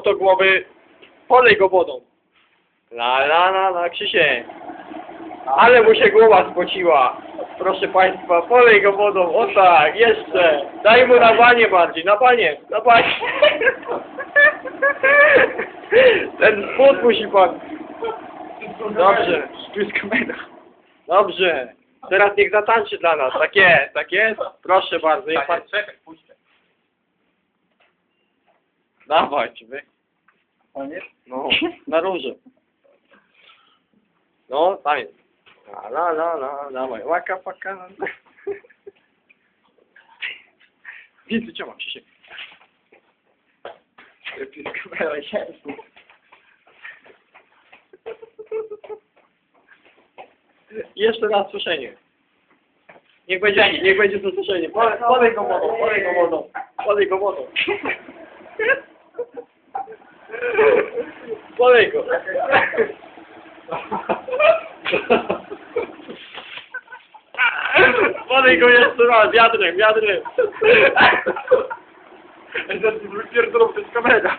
oto głowy, polej go wodą. La la la la, Krzysiek. Ale mu się głowa spociła. Proszę Państwa, polej go wodą, o tak, jeszcze. Daj mu na banie bardziej, na banie, na banie. Ten spód musi pan. Dobrze. Dobrze. Teraz niech zatańczy dla nas. Tak jest, tak jest. Proszę bardzo, niech pan... Dawaj, wy. Koniec? No, na róże. No, tam jest. La, la, la, la, dawaj, łaka, paka. Krzysiek. Kamerą się. Jeszcze raz suszenie. Niech będzie, niech będzie to suszenie. Polej go wodą, polej go wodą. Polej go wodą. Polej go. Polej go jeszcze raz, wiadrem, wiadrem. Wypierdolą to jest kamera.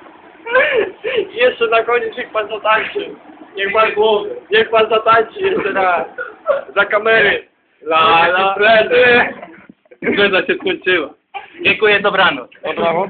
I jeszcze na koniec niech pan zatańczy. Niech pan, niech pan zatańczy jeszcze raz. Za kamery. La la la. Impreza się skończyła. Dziękuję, dobranoc. Brawo.